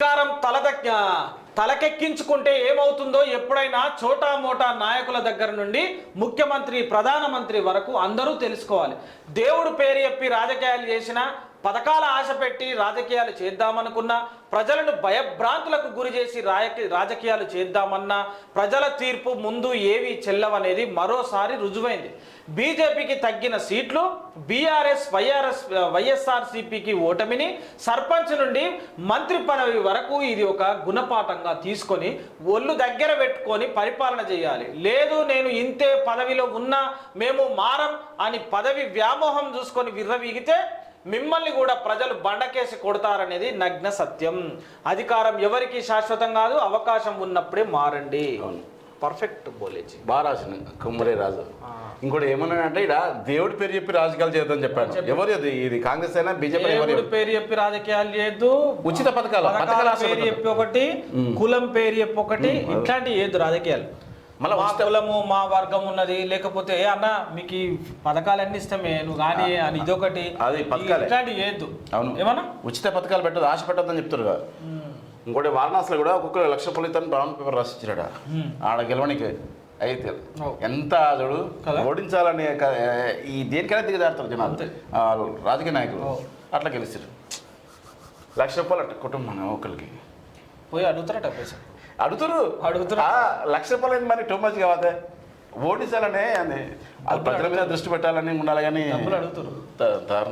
అధికారం తలద తలకెక్కించుకుంటే ఏమవుతుందో ఎప్పుడైనా చోటా మోటా నాయకుల దగ్గర నుండి ముఖ్యమంత్రి ప్రధానమంత్రి వరకు అందరూ తెలుసుకోవాలి. దేవుడు పేరు చెప్పి రాజకీయాలు చేసిన పథకాల ఆశ పెట్టి రాజకీయాలు చేద్దామనుకున్నా ప్రజలను భయభ్రాంతులకు గురి చేసి రాయకి రాజకీయాలు చేద్దామన్నా ప్రజల తీర్పు ముందు ఏవి చెల్లవనేది మరోసారి రుజువైంది. బీజేపీకి తగ్గిన సీట్లు బీఆర్ఎస్ వైఆర్ఎస్ వైఎస్ఆర్సీపీకి ఓటమిని సర్పంచ్ నుండి మంత్రి పదవి వరకు ఇది ఒక గుణపాఠంగా తీసుకొని ఒళ్ళు దగ్గర పెట్టుకొని పరిపాలన చేయాలి. లేదు నేను ఇంతే పదవిలో ఉన్నా మేము మారం అని పదవి వ్యామోహం చూసుకొని విర్రవీగితే మిమ్మల్ని కూడా ప్రజలు బండకేసి కొడతారనేది నగ్న సత్యం. అధికారం ఎవరికి శాశ్వతం కాదు అవకాశం ఉన్నప్పుడే మారండి. పర్ఫెక్ట్ బోలేజీ. బాగా రాసిన కుమ్మరే రాజు. ఇంకోటి ఏమన్నాడంటే ఇక్కడ దేవుడి పేరు చెప్పి రాజకీయాలు చేద్దాం చెప్పాను. ఎవరు ఇది ఇది కాంగ్రెస్ అయినా బీజేపీ ఎవరు దేవుడి పేరు చెప్పి రాజకీయాలు చేయొద్దు. ఉచిత పథకాలు పథకాల పేరు. చెప్పి ఒకటి కులం పేరు చెప్పి ఒకటి ఇట్లాంటి ఏదు రాజకీయాలు. మళ్ళా మా కులము మా వర్గం ఉన్నది. లేకపోతే "ఏ అన్న మీకు ఈ పథకాలన్నీ ఇష్టమే నువ్వు కానీ అని ఇదొకటి. అది పథకాలే. ఇట్లాంటి ఏద్దు అవును. ఏమన్నా? ఉచిత పథకాలు పెట్టదు ఆశ పెట్టద్దని చెప్తారు ఇంకోటి వారణాసిలో కూడా ఒక్కొక్క లక్ష ఫలితాన్ని బ్రౌన్ పేపర్ రాసిచ్చాడ ఆడ గెలవనికి అయితే. ఎంత చూడు? ఓడించాలని ఈ దేనికైనా దిగజారుతారు జనాలు. రాజకీయ నాయకులు. అట్లా గెలిచారు లక్ష రూపాయలు అట్ట కుటుంబం ఒకరికి పోయి అడుగుతారట పైసలు. అడుగుతారు. అడుగుతారు. లక్ష రూపాయలు మరి టూ మచ్ కావద్దే ఓడించాలనే అని. అది ప్రజల మీద దృష్టి పెట్టాలని ఉండాలి కానీ అడుగుతారు.